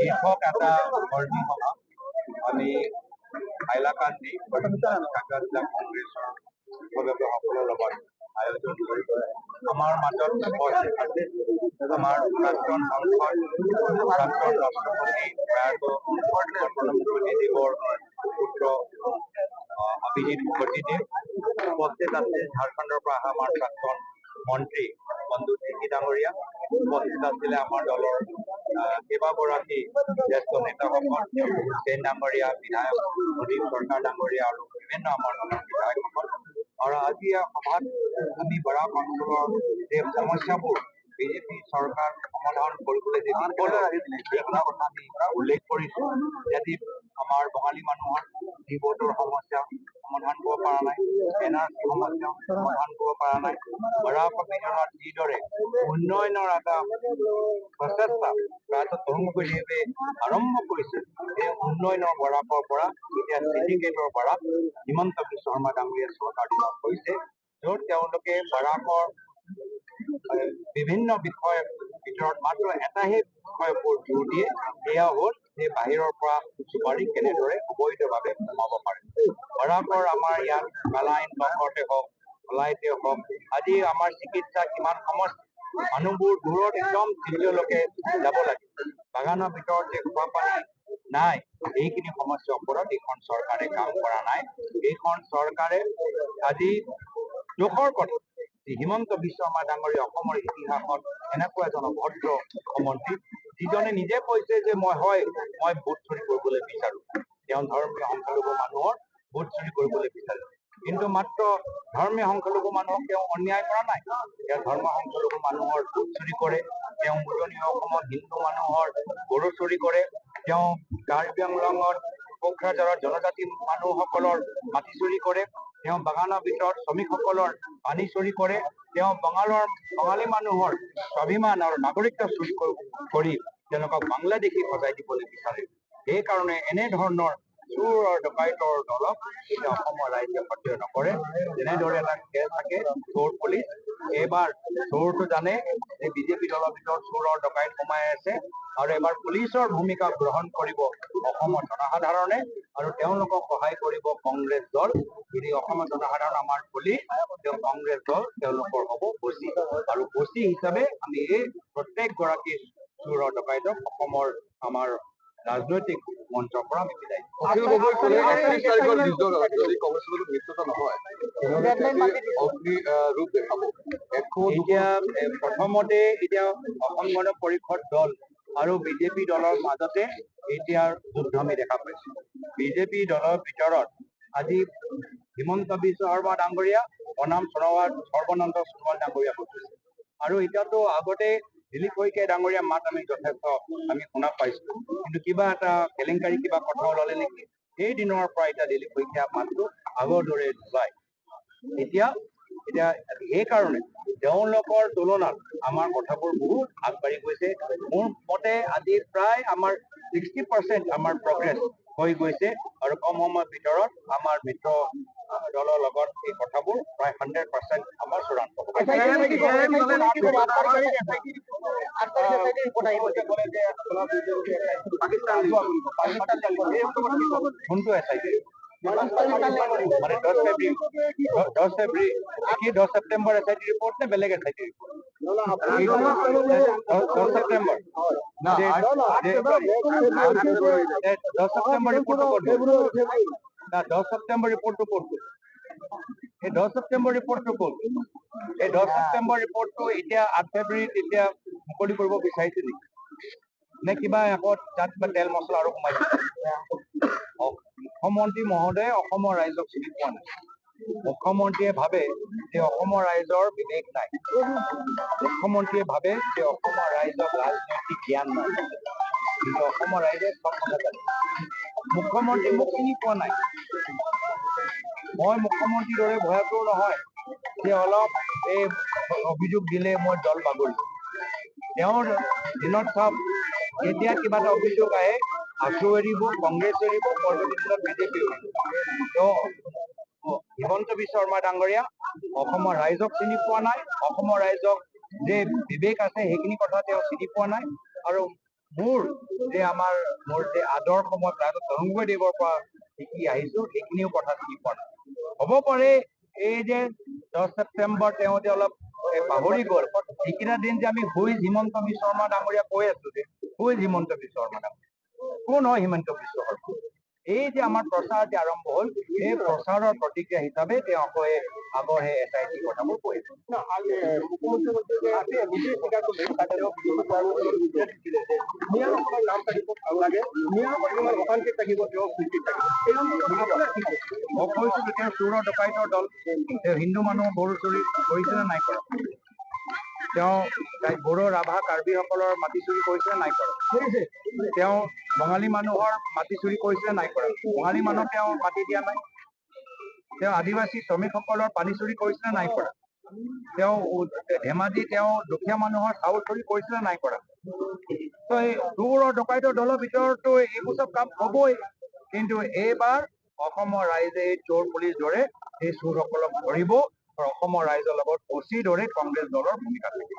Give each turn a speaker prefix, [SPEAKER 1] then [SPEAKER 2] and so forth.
[SPEAKER 1] কৰ্মী সভা আমি হাইলাকান্দি কাগজ জিলা কংগ্ৰেছৰ সভাপতিসকলৰ লগত আয়োজন আমাৰ মাজত উপস্থিত আমাৰ প্ৰাক্তন সাংসদ প্ৰাক্তন ৰাষ্ট্ৰপতি প্ৰয়াত প্ৰধানমন্ত্ৰী দেৱৰ পুত্ৰ অভিজিৎ মুখাৰ্জীদেৱ উপস্থিত আছে ঝাৰখণ্ডৰ পৰা অহা আমাৰ প্ৰাক্তন মন্ত্ৰী বন্ধু ঢেকী ডাঙৰীয়া উপস্থিত আছিলে আমাৰ দলৰ কেইবাগৰাকী জ্যেষ্ঠ নেতাসকল হুছেইন ডাঙৰীয়া বিধায়ক প্ৰদীপ চৰকাৰ ডাঙৰীয়া আৰু বিভিন্ন আমাৰ বিধায়কসকল আৰু আজি এই সভাত আমি বৰাক অঞ্চলৰ যে সমস্যাবোৰ বিজেপি চৰকাৰ সমাধান কৰিবলৈ যে কথা আমি উল্লেখ কৰিছো যদি আমাৰ বঙালী মানুহৰ যি ভোটৰ সমস্যা সমাধান কৰিব পৰা নাই এন আৰ চি সমস্যা সমাধান কৰিব পৰা নাই বৰাক অভিযানত যিদৰে উন্নয়নৰ এটা প্ৰচেষ্টা গগৈদেৱে আৰম্ভ কৰিছে সেই উন্নয়নৰ বৰাকৰ পৰা এতিয়া চিণ্ডিকেটৰ পৰা হিমন্ত বিশ্ব শৰ্মা ডাঙৰীয়া চৰকাৰ দিনত হৈছে য'ত তেওঁলোকে বৰাকৰ বিভিন্ন বিষয়ৰ ভিতৰত মাত্ৰ এটাহে বিষয়ৰ ওপৰত জোৰ দিয়ে। সেয়া হ'ল যে বাহিৰৰ পৰা চুপাৰী কেনেদৰে অবৈধভাৱে সোমাব পাৰে। বৰাকৰ আমাৰ ইয়াত মেলাইন ব্লকতে হওক ধলাইতে হওক আজি আমাৰ চিকিৎসা কিমান সমস্যা মানুহবোৰ দূৰত একদম দিল্লীলৈকে যাব লাগে। বাগানৰ ভিতৰত যে খোৱা পানী নাই এইখিনি সমস্যাৰ ওপৰত এইখন চৰকাৰে কাম কৰা নাই। এইখন চৰকাৰে আজি দুখৰ কথা। হিমন্ত বিশ্ব শৰ্মা ডাঙৰীয়া অসমৰ ইতিহাসত এনেকুৱা এজন অভদ্ৰ মুখ্যমন্ত্ৰী যিজনে নিজে কৈছে যে মই হয় মই ভোট চুৰি কৰিবলৈ বিচাৰো। তেওঁ ধৰ্মীয় সংখ্যালঘু মানুহৰ ভোট চুৰি কৰিবলৈ বিচাৰে কিন্তু মাত্ৰ ধৰ্মীয় সংখ্যালঘু মানুহক তেওঁ অন্যায় কৰা নাই। তেওঁ ধৰ্ম সংখ্যালঘু মানুহৰ ভোট চুৰি কৰে তেওঁ উজনি অসমত হিন্দু মানুহৰ গৰু চুৰি কৰে তেওঁ কাৰ্বি আংলঙত কোকৰাঝাৰৰ জনজাতি মানুহসকলৰ মাটি চুৰি কৰে। তেওঁ বাগানৰ ভিতৰত শ্ৰমিকসকলৰ পানী চুৰি কৰে তেওঁ বঙালৰ বঙালী মানুহৰ স্বাভিমান আৰু নাগৰিকত্ব চুৰি কৰ- তেওঁলোকক বাংলাদেশী সজাই দিবলৈ বিচাৰে। সেইকাৰণে এনেধৰণৰ চোৰ আৰু ডকাইতৰ দলক অসমৰ ৰাইজে সহ্য নকৰে। যেনেদৰে এটা খেল থাকে চোৰ পুলিচ এইবাৰ চোৰটো জানে যে বিজেপি দলৰ ভিতৰত চোৰ আৰু ডকাইত সোমাই আছে আৰু এবাৰ পুলিচৰ ভূমিকা গ্ৰহণ কৰিব অসমৰ জনসাধাৰণে আৰু তেওঁলোকক সহায় কৰিব কংগ্ৰেছ দল। যদি অসমৰ জনসাধাৰণ আমাৰ পুলিচ তেওঁ কংগ্ৰেছ দল তেওঁলোকৰ হ'ব বচি আৰু বচি হিচাপে আমি এই প্ৰত্যেকগৰাকী চোৰ আৰু ডকাইতক অসমৰ আমাৰ ৰাজনৈতিক মঞ্চৰ পৰা আমি বিদায় দিওঁ।
[SPEAKER 2] অখিল গগৈ ক'লে একত্ৰিশ তাৰিখৰ ভিতৰত যদি কংগ্ৰেছৰ লগত মিত্ৰতা নহয় তেনেহ'লে অগ্নি আহ, ৰূপ দেখাব। এশ
[SPEAKER 1] এতিয়া এ, প্ৰথমতে এতিয়া অসম গণ পৰিষদ দল আৰু বিজেপি দলৰ মাজতে এতিয়া যুদ্ধ আমি দেখা পাইছো। বিজেপি দলৰ ভিতৰত আজি হিমন্ত বিশ্ব শৰ্মা ডাঙৰীয়া প্ৰণাম সোণোৱাল সৰ্বানন্দ সোণোৱাল ডাঙৰীয়া গৈছে আৰু এতিয়াতো আগতে দিলীপ শইকীয়া ডাঙৰীয়া মাত আমি যথেষ্ট আমি শুনা পাইছো। কিন্তু কিবা এটা কেলেংকাৰী কিবা কথা ওলালে নেকি? সেই দিনৰ পৰা এতিয়া দিলীপ শইকীয়া মাতটো আগৰ দৰে নোলায় এতিয়া এতিয়া সেইকাৰণে তেওঁলোকৰ তুলনাত আমাৰ কথাবোৰ বহুত আগবাঢ়ি গৈছে। মোৰ মতে আজি প্ৰায় আমাৰ ছিক্সটি পাৰ্চেণ্ট আমাৰ প্ৰগ্ৰেছ হৈ গৈছে আৰু কম সময়ৰ ভিতৰত আমাৰ মিত্ৰ দলৰ লগত এই কথাবোৰ প্ৰায় হাণ্ড্ৰেড পাৰ্চেণ্ট আমাৰ চূড়ান্ত হ'ব। কোনটো এছ আই টি মানে দহ ফেব্ৰুৱাৰী দহ- ফেব্ৰুৱাৰী কি দহ ছেপ্টেম্বৰ এছ আই টি ৰিপৰ্ট নে বেলেগ এছ আই টি ৰিপৰ্ট দহ ছেপ্টেম্বৰ দহ ছেপ্টেম্বৰ ৰিপৰ্টটো ক'ত না দহ ছেপ্টেম্বৰ ৰিপৰ্টটো ক'ত এই দহ ছেপ্টেম্বৰ ৰিপৰ্টটো ক'ত এই দহ ছেপ্টেম্বৰ ৰিপৰ্টটো এতিয়া আঠ ফেব্ৰুৱাৰীত এতিয়া মুকলি কৰিব বিচাৰিছে নেকি নে কিবা আকৌ তাত কিবা তেল মছলা আৰু সোমাইছে অ- মুখ্যমন্ত্ৰী মহোদয়ে অসমৰ ৰাইজক চিনি পোৱা নাই। মুখ্যমন্ত্ৰীয়ে ভাবে যে অসমৰ ৰাইজৰ বিবেক নাই। মুখ্যমন্ত্ৰীয়ে ভাবে যে অসমৰ ৰাইজৰ ৰাজনৈতিক জ্ঞান নাই। কিন্তু অসমৰ ৰাইজে চব কথা জানে। মুখ্যমন্ত্ৰী মোক চিনি পোৱা নাই। মই মুখ্যমন্ত্ৰীৰ দৰে ভয়াতুৰ নহয়। যে অলপ এই অভিযোগ দিলে মই দল বাগৰি। তেওঁৰ দিনত চাওক যেতিয়া কিবা এটা অভিযোগ আহে আছু এৰিব কংগ্ৰেছ এৰিব পৰৱৰ্তী দিনত বিজেপি তেওঁ হিমন্ত বিশ্ব শৰ্মা ডাঙৰীয়া অসমৰ ৰাইজক চিনি পোৱা নাই। অসমৰ ৰাইজক যে বিবেক আছে সেইখিনি কথা তেওঁ চিনি পোৱা নাই। আৰু মোৰ যে আমাৰ মোৰ যে আদৰ্শ মই প্ৰায়তঃ তৰুণ গগৈদেৱৰ পৰা শিকি আহিছো সেইখিনিও কথা চিনি পোৱা নাই। হ'ব পাৰে এই যে দহ ছেপ্টেম্বৰ তেওঁ যে অলপ পাহৰি গ'ল সেইকেইটা দিন যে আমি হুইজ হিমন্ত বিশ্ব শৰ্মা ডাঙৰীয়া কৈ আছো যে হুইজ হিমন্ত বিশ্ব শৰ্মা ডাঙৰীয়া। কোন হয় হিমন্ত বিশ্ব শৰ্মা। এই যে আমাৰ প্ৰচাৰ যে আৰম্ভ হ'ল এই প্ৰচাৰৰ প্ৰতিক্ৰিয়া হিচাপে তেওঁ আকৌ এই আগৰ সেই এছ আই টি কথাবোৰ কৈ আছে
[SPEAKER 3] মিয়াসকলৰ নাম থাকিব ভাল লাগে। মিয়াসকল ইমান অশান্তিত থাকিব তেওঁ প্ৰীতিত থাকিব। এই সম্পৰ্কত আপোনাৰ কি ক'ব?
[SPEAKER 1] মই কৈছিলো তেওঁ চোৰ আৰু ডকাইতৰ দল। তেওঁ হিন্দু মানুহ গৰু চুৰি কৰিছিলে নাই কৰা? তেওঁ বড়ো ৰাভা কাৰ্বিসকলৰ মাটি চুৰি কৰিছিলে নাই কৰা।
[SPEAKER 3] কৰিছে
[SPEAKER 1] তেওঁ বঙালী মানুহৰ মাটি চুৰি কৰিছিলে নাই কৰা। বঙালী মানুহক তেওঁ মাটি দিয়া নাই। তেওঁ আদিবাসী শ্ৰমিকসকলৰ পানী চুৰি কৰিছিলে নাই কৰা। তেওঁ ধেমাজি তেওঁ দুখীয়া মানুহৰ চাউল চুৰি কৰিছিলে নাই কৰা। তো এই চোৰ আৰু ডকাইতৰ দলৰ ভিতৰতো এইবোৰ চব কাম হ'বই। কিন্তু এইবাৰ অসমৰ ৰাইজে এই চোৰ পুলিচ দৰে এই চোৰসকলক ধৰিব। অসমৰ ৰাইজৰ লগত অচি দৰে কংগ্ৰেছ দলৰ ভূমিকা থাকিব